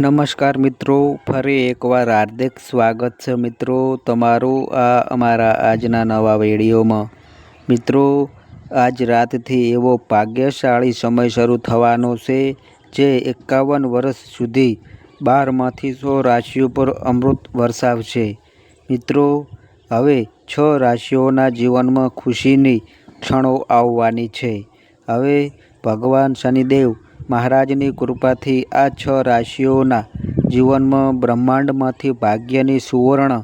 નમસ્કાર મિત્રો, ફરી એકવાર હાર્દિક સ્વાગત છે મિત્રો તમારું આ અમારા આજના નવા વિડીયોમાં. મિત્રો, આજ રાતથી એવો ભાગ્યશાળી સમય શરૂ થવાનો છે જે એકાવન વર્ષ સુધી બારમાંથી સો રાશિઓ પર અમૃત વરસાવશે. મિત્રો, હવે છ રાશિઓના જીવનમાં ખુશીની ક્ષણો આવવાની છે. હવે ભગવાન શનિદેવ મહારાજની કૃપાથી આ છ રાશિઓના જીવનમાં બ્રહ્માંડમાંથી ભાગ્યની સુવર્ણ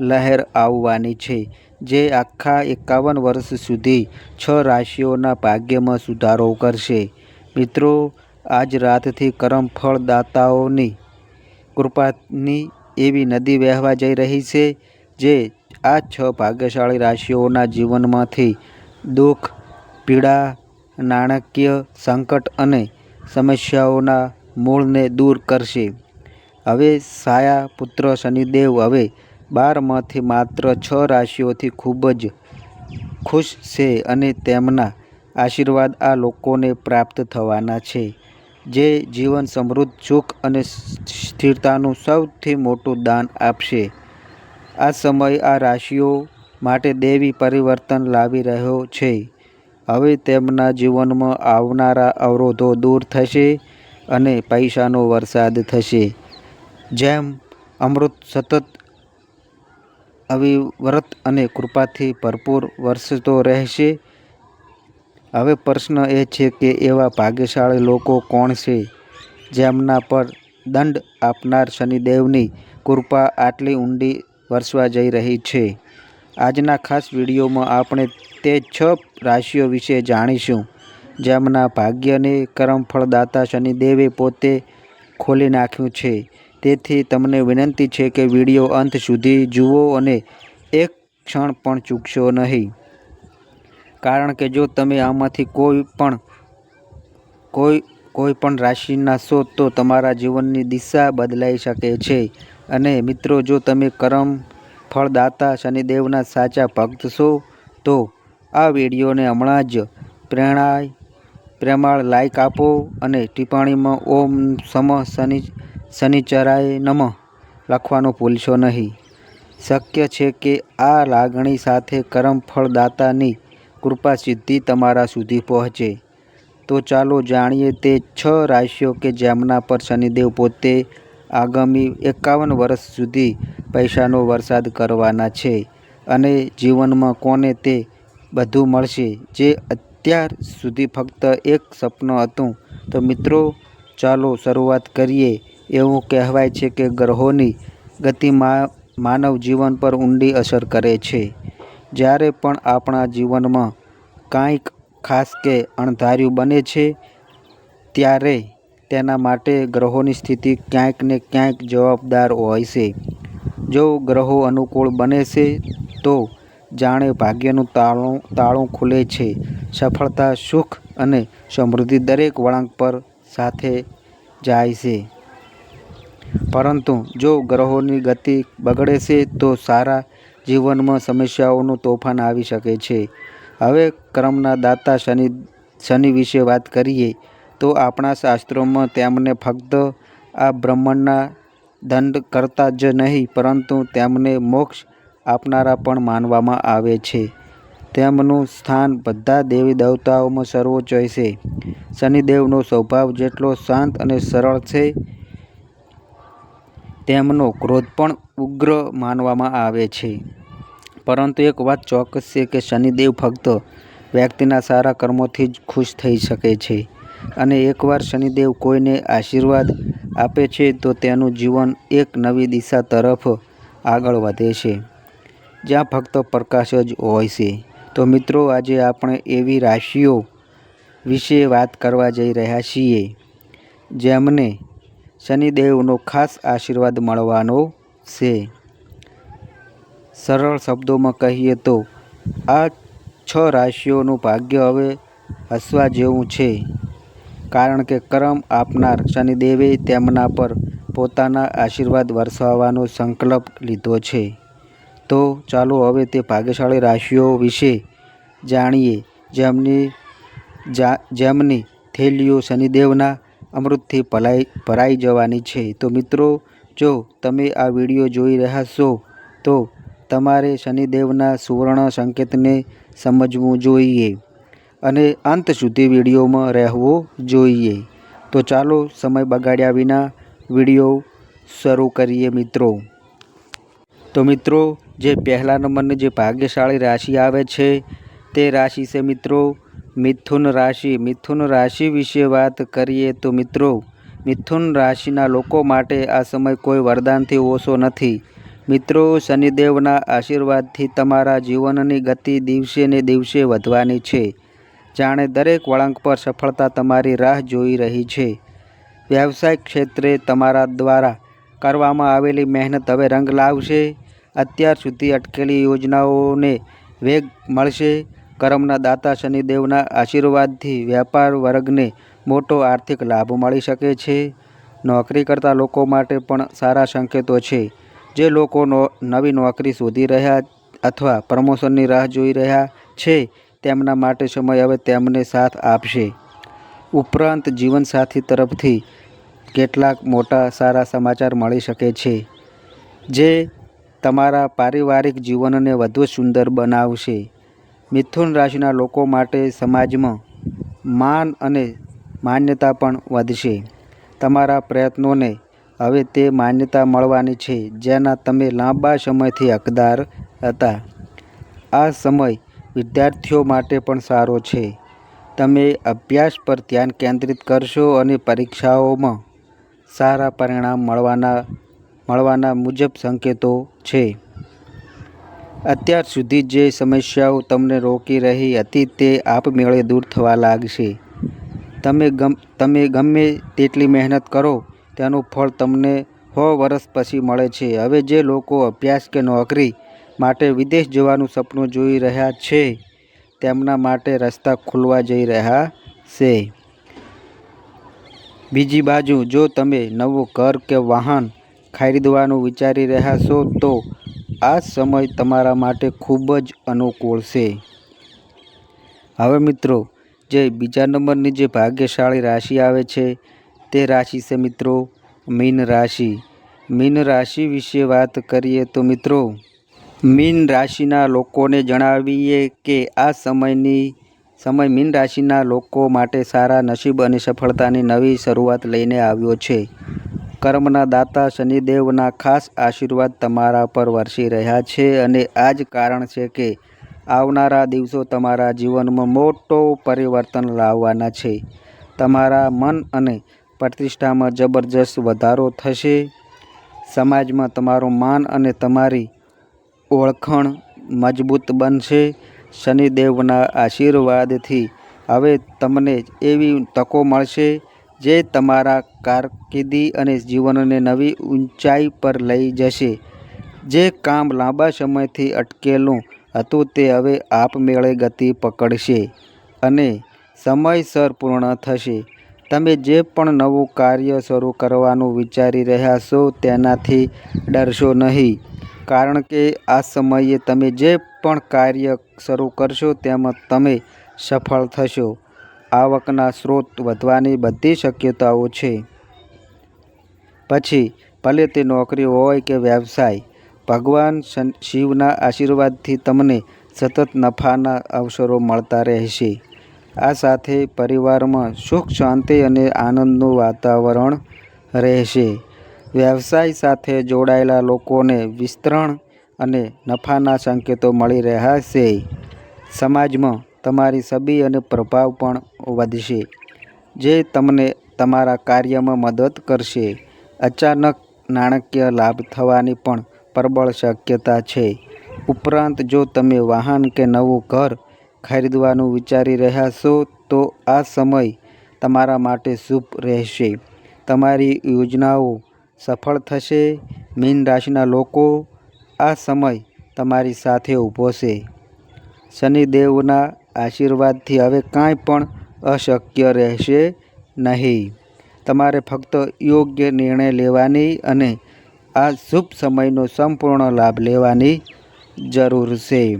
લહેર આવવાની છે, જે આખા એકાવન વર્ષ સુધી છ રાશિઓના ભાગ્યમાં સુધારો કરશે. મિત્રો, આજ રાતથી કરમ ફળદાતાઓની કૃપાની એવી નદી વહેવા જઈ રહી છે, જે આ છ ભાગ્યશાળી રાશિઓના જીવનમાંથી દુઃખ, પીડા, નાણાકીય સંકટ અને સમસ્યાઓના મૂળને દૂર કરશે. હવે સાયા પુત્ર શનિદેવ હવે બારમાંથી માત્ર છ રાશિઓથી ખૂબ જ ખુશ છે અને તેમના આશીર્વાદ આ લોકોને પ્રાપ્ત થવાના છે. જે જીવન સમૃદ્ધ, સુખ અને સ્થિરતાનું સૌથી મોટું દાન આપશે. આ સમય આ રાશિઓ માટે દેવી પરિવર્તન લાવી રહ્યો છે. હવે તેમના જીવનમાં આવનારા અવરોધો દૂર થશે અને પૈસાનો વરસાદ થશે. જેમ અમૃત સતત અવિવ્રત અને કૃપાથી ભરપૂર વરસતો રહેશે, હવે પ્રશ્ન એ છે કે એવા ભાગ્યશાળી લોકો કોણ છે, જેમના પર દંડ આપનાર શનિદેવની કૃપા આટલી ઊંડી વરસવા જઈ રહી છે? આજના ખાસ વિડીયોમાં આપણે તે છ રાશિઓ વિશે જાણીશું. જેમના ભાગ્યને કરમફળદાતા શનિદેવે પોતે ખોલી નાખ્યું છે. તેથી તમને વિનંતી છે કે વીડિયો અંત સુધી જુઓ અને એક ક્ષણ પણ ચૂકશો નહીં. કારણ કે જો તમે આમાંથી કોઈ પણ, કોઈ કોઈ પણ રાશિના છો તો તમારા જીવનની દિશા બદલાઈ શકે છે. અને મિત્રો, જો તમે કરમ ફળદાતા શનિદેવના સાચા ભક્ત છો, તો આ વિડીયોને હમણાં જ પ્રેરણાય પ્રેમાળ લાઈક આપો અને ટિપ્પણીમાં ઓમ સમ શનિ, શનિચરાય નમઃ લખવાનું ભૂલશો નહીં. શક્ય છે કે આ લાગણી સાથે કરમ ફળદાતાની કૃપા સિદ્ધિ તમારા સુધી પહોંચે. તો ચાલો જાણીએ તે છ રાશિઓ કે જેમના પર શનિદેવ પોતે આગામી એકાવન વર્ષ સુધી પૈસાનો વરસાદ કરવાના છે અને જીવનમાં કોને તે બધું મળશે? જે અત્યાર સુધી ફક્ત એક સપનું હતું. તો મિત્રો, ચાલો શરૂઆત કરીએ. એવું કહેવાય છે કે ગ્રહોની ગતિ માનવ જીવન પર ઊંડી અસર કરે છે. જ્યારે પણ આપણા જીવનમાં કાંઈક ખાસ કે અણધાર્યું બને છે, ત્યારે તેના માટે ગ્રહોની સ્થિતિ ક્યાંક ને ક્યાંક જવાબદાર હોય છે. જો ગ્રહો અનુકૂળ બને છે, તો જાણે ભાગ્યનું તાળું તાળું ખુલે છે. સફળતા, સુખ અને સમૃદ્ધિ દરેક વળાંક પર સાથે જાય છે. પરંતુ જો ગ્રહોની ગતિ બગડે છે, તો સારા જીવનમાં સમસ્યાઓનું તોફાન આવી શકે છે. હવે ક્રમના દાતા શનિ શનિ વિશે વાત કરીએ. તો આપણા શાસ્ત્રોમાં તેમને ફક્ત આ બ્રહ્માંડના દંડ કરતા જ નહીં, પરંતુ તેમને મોક્ષ આપનારા પણ માનવામાં આવે છે. તેમનું સ્થાન બધા દેવી દેવતાઓમાં સર્વોચ્ચ છે શનિદેવનો સ્વભાવ જેટલો શાંત અને સરળ છે, તેમનો ક્રોધ પણ ઉગ્ર માનવામાં આવે છે. પરંતુ એક વાત ચોક્કસ છે કે શનિદેવ ફક્ત વ્યક્તિના સારા કર્મોથી જ ખુશ થઈ શકે છે. અને એકવાર શનિદેવ કોઈને આશીર્વાદ આપે છે, તો તેનું જીવન એક નવી દિશા તરફ આગળ વધે છે, જ્યાં ફક્ત પ્રકાશ જ હોય છે. તો મિત્રો, આજે આપણે એવી રાશિઓ વિશે વાત કરવા જઈ રહ્યા છીએ, જેમને શનિદેવનો ખાસ આશીર્વાદ મળવાનો છે. સરળ શબ્દોમાં કહીએ તો, આ છ રાશિઓનું ભાગ્ય હવે હસવા જેવું છે. કારણ કે કરમ આપનાર શનિદેવે તેમના પર પોતાના આશીર્વાદ વરસાવવાનો સંકલ્પ લીધો છે. તો ચાલો હવે તે ભાગ્યશાળી રાશિઓ વિશે જાણીએ. જેમની જેમની થેલીઓ શનિદેવના અમૃતથી ભલાઈ, ભરાઈ જવાની છે. તો મિત્રો, જો તમે આ વીડિયો જોઈ રહ્યા છો તો તમારે શનિદેવના સુવર્ણ સંકેતને સમજવું જોઈએ. અને અંત સુધી વિડીયોમાં રહેવો જોઈએ. તો ચાલો સમય બગાડ્યા વિના વીડિયો શરૂ કરીએ મિત્રો. તો મિત્રો, જે પહેલા નંબરની જે ભાગ્યશાળી રાશિ આવે છે, તે રાશિ છે મિત્રો મિથુન રાશિ. મિથુન રાશિ વિશે વાત કરીએ તો મિત્રો, મિથુન રાશિના લોકો માટે આ સમય કોઈ વરદાનથી ઓછો નથી. મિત્રો, શનિદેવના આશીર્વાદથી તમારા જીવનની ગતિ દિવસે ને દિવસે વધવાની છે. જાણે દરેક વળાંક પર સફળતા તમારી રાહ જોઈ રહી છે. વ્યવસાયિક ક્ષેત્રે તમારા દ્વારા કરવામાં આવેલી મહેનત હવે રંગ લાવશે. અત્યાર સુધી અટકેલી યોજનાઓને વેગ મળશે. કરમના દાતા શનિદેવના આશીર્વાદથી વ્યાપાર વર્ગને મોટો આર્થિક લાભ મળી શકે છે. નોકરી કરતા લોકો માટે પણ સારા સંકેતો છે. જે લોકો નવી નોકરી શોધી રહ્યા અથવા પ્રમોશનની રાહ જોઈ રહ્યા છે. તેમના માટે સમય હવે તેમને સાથ આપશે. ઉપરાંત જીવનસાથી તરફથી કેટલાક મોટા સારા સમાચાર મળી શકે છે, જે તમારા પારિવારિક જીવનને વધુ સુંદર બનાવશે. મિથુન રાશિના લોકો માટે સમાજમાં માન અને માન્યતા પણ વધશે. તમારા પ્રયત્નોને હવે તે માન્યતા મળવાની છે, જેના તમે લાંબા સમયથી હકદાર હતા. આ સમય વિદ્યાર્થીઓ માટે પણ સારો છે. તમે અભ્યાસ પર ધ્યાન કેન્દ્રિત કરશો અને પરીક્ષાઓમાં સારા પરિણામ મળવાના મળવાના મુજબ સંકેતો છે. અત્યાર સુધી જે સમસ્યાઓ તમને રોકી રહી હતી તે આપમેળે દૂર થવા લાગશે. તમે ગમ, તમે ગમે તેટલી મહેનત કરો, તેનું ફળ તમને સો વર્ષ પછી મળે છે. હવે જે લોકો અભ્યાસ કે નોકરી માટે વિદેશ જવાનું સપનું જોઈ રહ્યા છે. તેમના માટે રસ્તા ખુલવા જઈ રહ્યા છે. બીજી બાજુ, જો તમે નવું ઘર કે વાહન ખરીદવાનું વિચારી રહ્યા છો, તો આ સમય તમારા માટે ખૂબ જ અનુકૂળ છે. હવે મિત્રો, જે બીજા નંબરની જે ભાગ્યશાળી રાશિ આવે છે, તે રાશિ છે મિત્રો, મીન રાશિ. મીન રાશિ વિશે વાત કરીએ તો મિત્રો મીન રાશિના લોકોને જણાવીએ કે આ સમયની, સમય મીન રાશિના લોકો માટે સારા નસીબ અને સફળતાની નવી શરૂઆત લઈને આવ્યો છે. કર્મના દાતા શનિદેવના ખાસ આશીર્વાદ તમારા પર વરસી રહ્યા છે અને આ જ કારણ છે કે આવનારા દિવસો તમારા જીવનમાં મોટો પરિવર્તન લાવવાના છે. તમારા મન અને પ્રતિષ્ઠામાં જબરજસ્ત વધારો થશે. સમાજમાં તમારું માન અને તમારી ઓળખાણ મજબૂત બનશે. શનિદેવના આશીર્વાદથી હવે તમને એવી તકો મળશે જે તમારા કારકિર્દી અને જીવનને નવી ઊંચાઈ પર લઈ જશે. જે કામ લાંબા સમયથી અટકેલું હતું તે હવે આપમેળે ગતિ પકડશે અને સમયસર પૂર્ણ થશે. તમે જે પણ નવું કાર્ય શરૂ કરવાનું વિચારી રહ્યા છો તેનાથી ડરશો નહીં. કારણ કે આ સમયે તમે જે પણ કાર્ય શરૂ કરશો તેમાં તમે સફળ થશો. આવકના સ્ત્રોત વધવાની બધી શક્યતાઓ છે. પછી, ભલે તે નોકરી હોય કે વ્યવસાય, ભગવાન શિવના આશીર્વાદથી તમને સતત નફાના અવસરો મળતા રહેશે. આ સાથે પરિવારમાં સુખ, શાંતિ અને આનંદનું વાતાવરણ રહેશે. વ્યવસાય સાથે જોડાયેલા લોકોને વિસ્તરણ અને નફાના સંકેતો મળી રહ્યા છે. સમાજમાં તમારી છબી અને પ્રભાવ પણ વધશે, જે તમને તમારા કાર્યમાં મદદ કરશે. અચાનક નાણાકીય લાભ થવાની પણ પ્રબળ શક્યતા છે. ઉપરાંત જો તમે વાહન કે નવું ઘર ખરીદવાનું વિચારી રહ્યા છો, તો આ સમય તમારા માટે શુભ રહેશે. તમારી યોજનાઓ સફળ થશે. મીન રાશિના લોકો આ સમય તમારી સાથે ઊભો છે. શનિદેવના આશીર્વાદથી હવે કાંઈ પણ અશક્ય રહેશે નહીં. તમારે ફક્ત યોગ્ય નિર્ણય લેવાની અને આ શુભ સમયનો સંપૂર્ણ લાભ લેવાની જરૂર છે.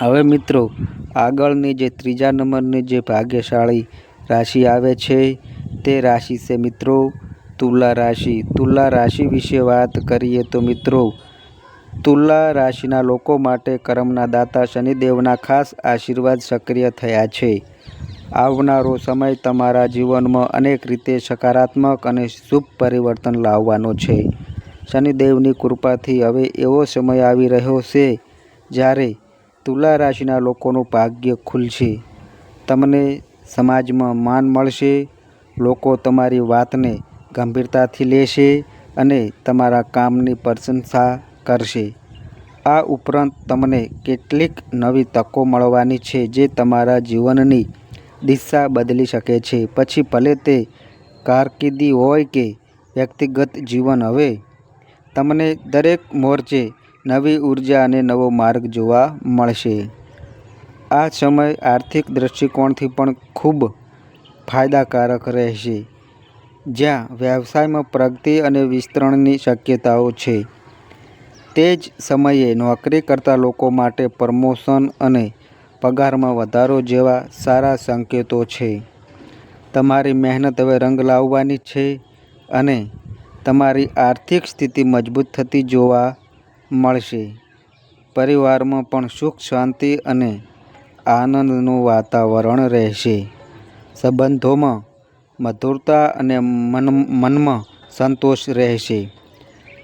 હવે મિત્રો, આગળની જે ત્રીજા નંબરની જે ભાગ્યશાળી રાશિ આવે છે, તે રાશિ છે મિત્રો તુલા રાશિ. તુલા રાશિ વિશે વાત કરીએ તો મિત્રો, તુલા રાશિના લોકો માટે કર્મના દાતા શનિદેવના ખાસ આશીર્વાદ સક્રિય થયા છે. આવનારો સમય તમારા જીવનમાં અનેક રીતે સકારાત્મક અને શુભ પરિવર્તન લાવવાનો છે. શનિદેવની કૃપાથી હવે એવો સમય આવી રહ્યો છે, જ્યારે તુલા રાશિના લોકોનું ભાગ્ય ખુલશે. તમને સમાજમાં માન મળશે. લોકો તમારી વાતને ગંભીરતાથી લેશે અને તમારા કામની પ્રશંસા કરશે. આ ઉપરાંત તમને કેટલીક નવી તકો મળવાની છે જે તમારા જીવનની દિશા બદલી શકે છે. પછી ભલે તે કારકિર્દી હોય કે વ્યક્તિગત જીવન, હવે તમને દરેક મોરચે નવી ઊર્જા અને નવો માર્ગ જોવા મળશે. આ સમય આર્થિક દૃષ્ટિકોણથી પણ ખૂબ ફાયદાકારક રહેશે. જ્યાં વ્યવસાયમાં પ્રગતિ અને વિસ્તરણની શક્યતાઓ છે. તે જ સમયે નોકરી કરતા લોકો માટે પ્રમોશન અને પગારમાં વધારો જેવા સારા સંકેતો છે. તમારી મહેનત હવે રંગ લાવવાની છે અને તમારી આર્થિક સ્થિતિ મજબૂત થતી જોવા મળશે. પરિવારમાં પણ સુખ, શાંતિ અને આનંદનું વાતાવરણ રહેશે. સંબંધોમાં મધુરતા અને મન, મનમાં સંતોષ રહેશે.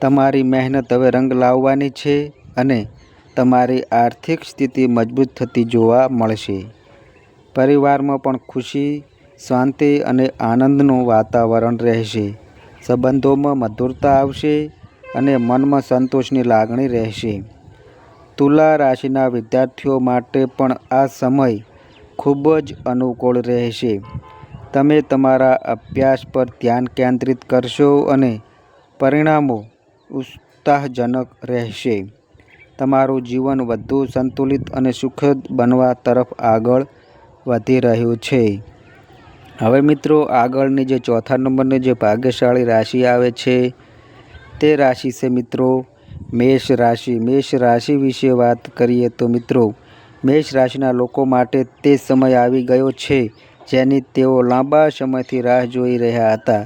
તમારી મહેનત હવે રંગ લાવવાની છે અને તમારી આર્થિક સ્થિતિ મજબૂત થતી જોવા મળશે. પરિવારમાં પણ ખુશી, શાંતિ અને આનંદનું વાતાવરણ રહેશે. સંબંધોમાં મધુરતા આવશે અને મનમાં સંતોષની લાગણી રહેશે. તુલા રાશિના વિદ્યાર્થીઓ માટે પણ આ સમય ખૂબ જ અનુકૂળ રહેશે. તમે તમારા અભ્યાસ પર ધ્યાન કેન્દ્રિત કરશો અને પરિણામો ઉત્સાહજનક રહેશે. તમારું જીવન વધુ સંતુલિત અને સુખદ બનવા તરફ આગળ વધી રહ્યું છે. હવે મિત્રો, આગળની જે ચોથા નંબરની જે ભાગ્યશાળી રાશિ આવે છે તે રાશિ છે મિત્રો. મેષ રાશિ. મેષ રાશિ વિશે વાત કરીએ તો મિત્રો, મેષ રાશિના લોકો માટે તે સમય આવી ગયો છે, જેની તેઓ લાંબા સમયથી રાહ જોઈ રહ્યા હતા.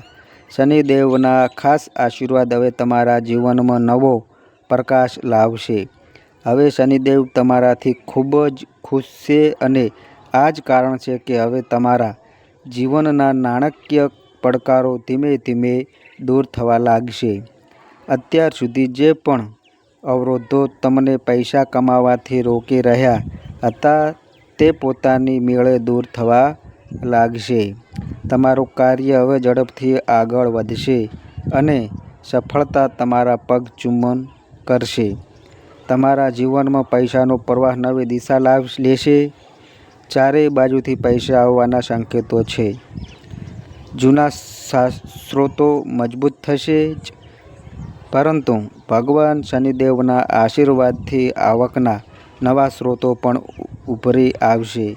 શનિદેવના ખાસ આશીર્વાદ હવે તમારા જીવનમાં નવો પ્રકાશ લાવશે. હવે શનિદેવ તમારાથી ખૂબ જ ખુશ છે અને આ જ કારણ છે કે હવે તમારા જીવનના નાણાકીય પડકારો ધીમે ધીમે દૂર થવા લાગશે. અત્યાર સુધી જે પણ અવરોધો તમને પૈસા કમાવાથી રોકી રહ્યા હતા તે પોતાની મેળે દૂર થવા લાગશે. તમારું કાર્ય હવે ઝડપથી આગળ વધશે અને સફળતા તમારા પગ ચુંબન કરશે. તમારા જીવનમાં પૈસાનો પ્રવાહ નવી દિશા લાવ લેશે. ચારેય બાજુથી પૈસા આવવાના સંકેતો છે. જૂના સ્ત્રોતો મજબૂત થશે જ. પરંતુ ભગવાન શનિદેવના આશીર્વાદથી આવકના નવા સ્ત્રોતો પણ ઉભરી આવશે.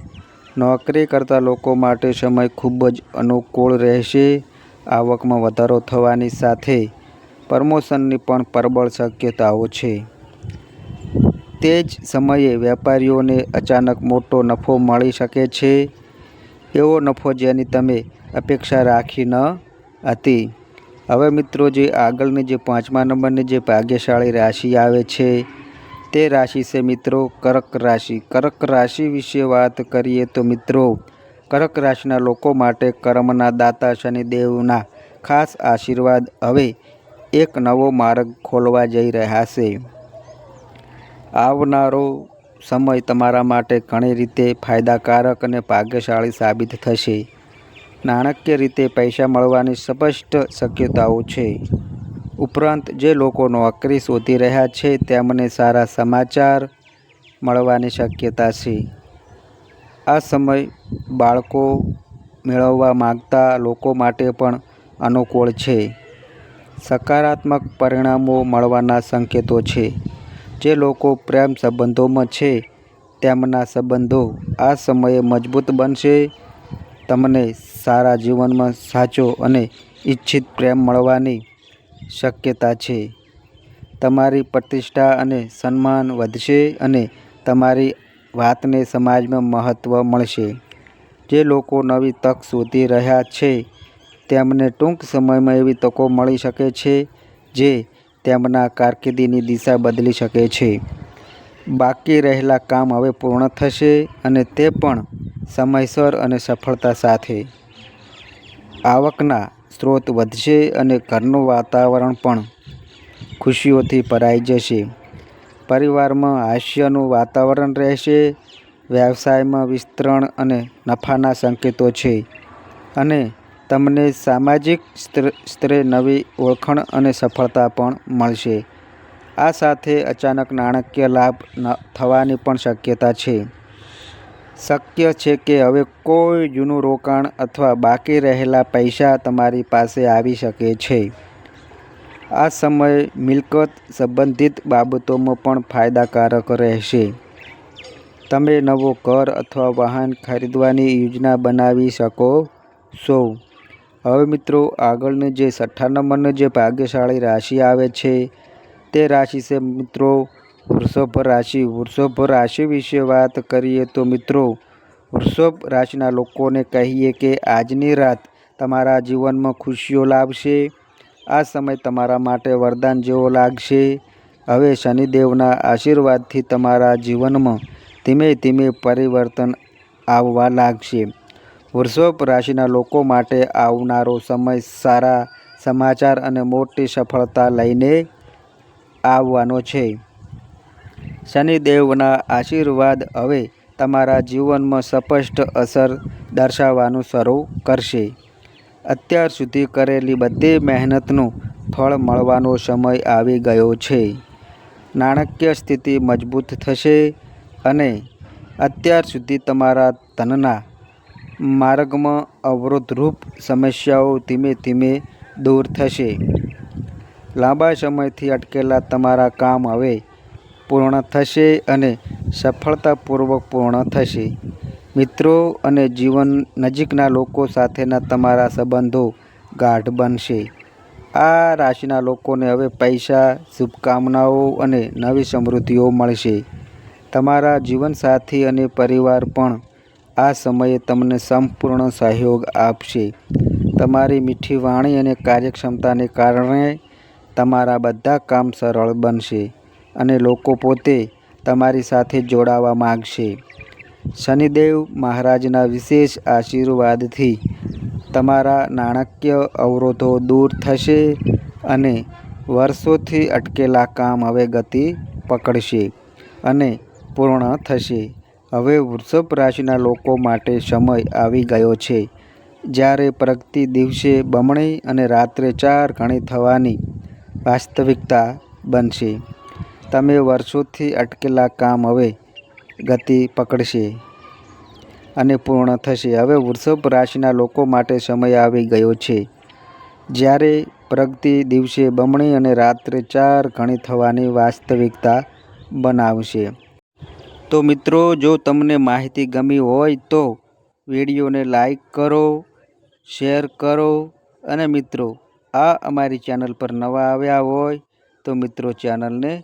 નોકરી કરતા લોકો માટે સમય ખૂબ જ અનુકૂળ રહેશે. આવકમાં વધારો થવાની સાથે પ્રમોશનની પણ પ્રબળ શક્યતાઓ છે. તે જ સમયે વેપારીઓને અચાનક મોટો નફો મળી શકે છે. એવો નફો જેની તમે અપેક્ષા રાખી ન હતી. હવે મિત્રો જે આગળની જે પાંચમા નંબરની જે ભાગ્યશાળી રાશિ આવે છે, તે રાશિ છે મિત્રો કર્ક રાશિ. કર્ક રાશિ વિશે વાત કરીએ તો મિત્રો, કર્ક રાશિના લોકો માટે કર્મના દાતા શનિદેવના ખાસ આશીર્વાદ હવે એક નવો માર્ગ ખોલવા જઈ રહ્યા છે. આવનારો સમય તમારા માટે ઘણી રીતે ફાયદાકારક અને ભાગ્યશાળી સાબિત થશે. નાણાકીય રીતે પૈસા મળવાની સ્પષ્ટ શક્યતાઓ છે. ઉપરાંત, જે લોકો નોકરી શોધી રહ્યા છે, તેમને સારા સમાચાર મળવાની શક્યતા છે. આ સમય બાળકો મેળવવા માગતા લોકો માટે પણ અનુકૂળ છે. સકારાત્મક પરિણામો મળવાના સંકેતો છે. જે લોકો પ્રેમ સંબંધોમાં છે, તેમના સંબંધો આ સમયે મજબૂત બનશે. તમને સારા જીવનમાં સાચો અને ઈચ્છિત પ્રેમ મળવાની શક્યતા છે. તમારી પ્રતિષ્ઠા અને સન્માન વધશે અને તમારી વાતને સમાજમાં મહત્ત્વ મળશે. જે લોકો નવી તક શોધી રહ્યા છે, તેમને ટૂંક સમયમાં એવી તકો મળી શકે છે, જે તેમના કારકિર્દીની દિશા બદલી શકે છે. બાકી રહેલા કામ હવે પૂર્ણ થશે અને તે પણ સમયસર અને સફળતા સાથે. આવકના સ્ત્રોત વધશે અને ઘરનું વાતાવરણ પણ ખુશીઓથી ભરાઈ જશે. પરિવારમાં હાસ્યનું વાતાવરણ રહેશે, વ્યવસાયમાં વિસ્તરણ અને નફાના સંકેતો છે અને તમને સામાજિક સ્તરે નવી ઓળખાણ અને સફળતા પણ મળશે. આ સાથે અચાનક નાણાકીય લાભ થવાની પણ શક્યતા છે. શક્ય છે કે હવે કોઈ જૂનું રોકાણ અથવા બાકી રહેલા પૈસા તમારી પાસે આવી શકે છે. આ સમય મિલકત સંબંધિત બાબતોમાં પણ ફાયદાકારક રહેશે. તમે નવો ઘર અથવા વાહન ખરીદવાની યોજના બનાવી શકો છો. હવે મિત્રો, આગળની જે છઠ્ઠા નંબરનું જે ભાગ્યશાળી રાશિ આવે છે, તે રાશિ છે મિત્રો વૃષભ રાશિ વૃષભ રાશિ વિશે વાત કરીએ તો મિત્રો વૃષભ રાશિના લોકોને કહીએ કે આજની રાત તમારા જીવનમાં ખુશીઓ લાવશે આ સમય તમારા માટે વરદાન જેવો લાગશે. હવે શનિદેવના આશીર્વાદથી તમારા જીવનમાં ધીમે ધીમે પરિવર્તન આવવા લાગશે. વૃષભ રાશિના લોકો માટે આવનારો સમય સારા સમાચાર અને મોટી સફળતા લઈને આવવાનો છે. શનિદેવના આશીર્વાદ હવે તમારા જીવનમાં સ્પષ્ટ અસર દર્શાવવાનું શરૂ કરશે. અત્યાર સુધી કરેલી બધી મહેનતનું ફળ મળવાનો સમય આવી ગયો છે. નાણાકીય સ્થિતિ મજબૂત થશે અને અત્યાર સુધી તમારા ધનના માર્ગમાં અવરોધરૂપ સમસ્યાઓ ધીમે ધીમે દૂર થશે. લાંબા સમયથી અટકેલા તમારા કામ હવે પૂર્ણ થશે અને સફળતાપૂર્વક પૂર્ણ થશે. મિત્રો અને જીવન નજીકના લોકો સાથેના તમારા સંબંધો ગાઢ બનશે. આ રાશિના લોકોને હવે પૈસા, શુભકામનાઓ અને નવી સમૃદ્ધિઓ મળશે. તમારા જીવનસાથી અને પરિવાર પણ આ સમયે તમને સંપૂર્ણ સહયોગ આપશે. તમારી મીઠી વાણી અને કાર્યક્ષમતાને કારણે તમારા બધા કામ સરળ બનશે. અને લોકો પોતે તમારી સાથે જોડાવા માગશે. શનિદેવ મહારાજના વિશેષ આશીર્વાદથી તમારા નાણાકીય અવરોધો દૂર થશે અને વર્ષોથી અટકેલા કામ હવે ગતિ પકડશે અને પૂર્ણ થશે. હવે વૃષભ રાશિના લોકો માટે સમય આવી ગયો છે. જ્યારે પ્રગતિ દિવસે બમણી અને રાત્રે ચાર ગણી થવાની વાસ્તવિકતા બનશે. તમે વર્ષોથી અટકેલા કામ હવે ગતિ પકડશે અને પૂર્ણ થશે. હવે વૃષભ રાશિના લોકો માટે સમય આવી ગયો છે. જ્યારે પ્રગતિ દિવસે બમણી અને રાત્રે ચાર ઘણી થવાની વાસ્તવિકતા બનાવશે. તો મિત્રો, જો તમને માહિતી ગમી હોય તો વિડીયોને લાઈક કરો, શેર કરો અને મિત્રો, આ અમારી ચેનલ પર નવા આવ્યા હોય તો મિત્રો ચેનલને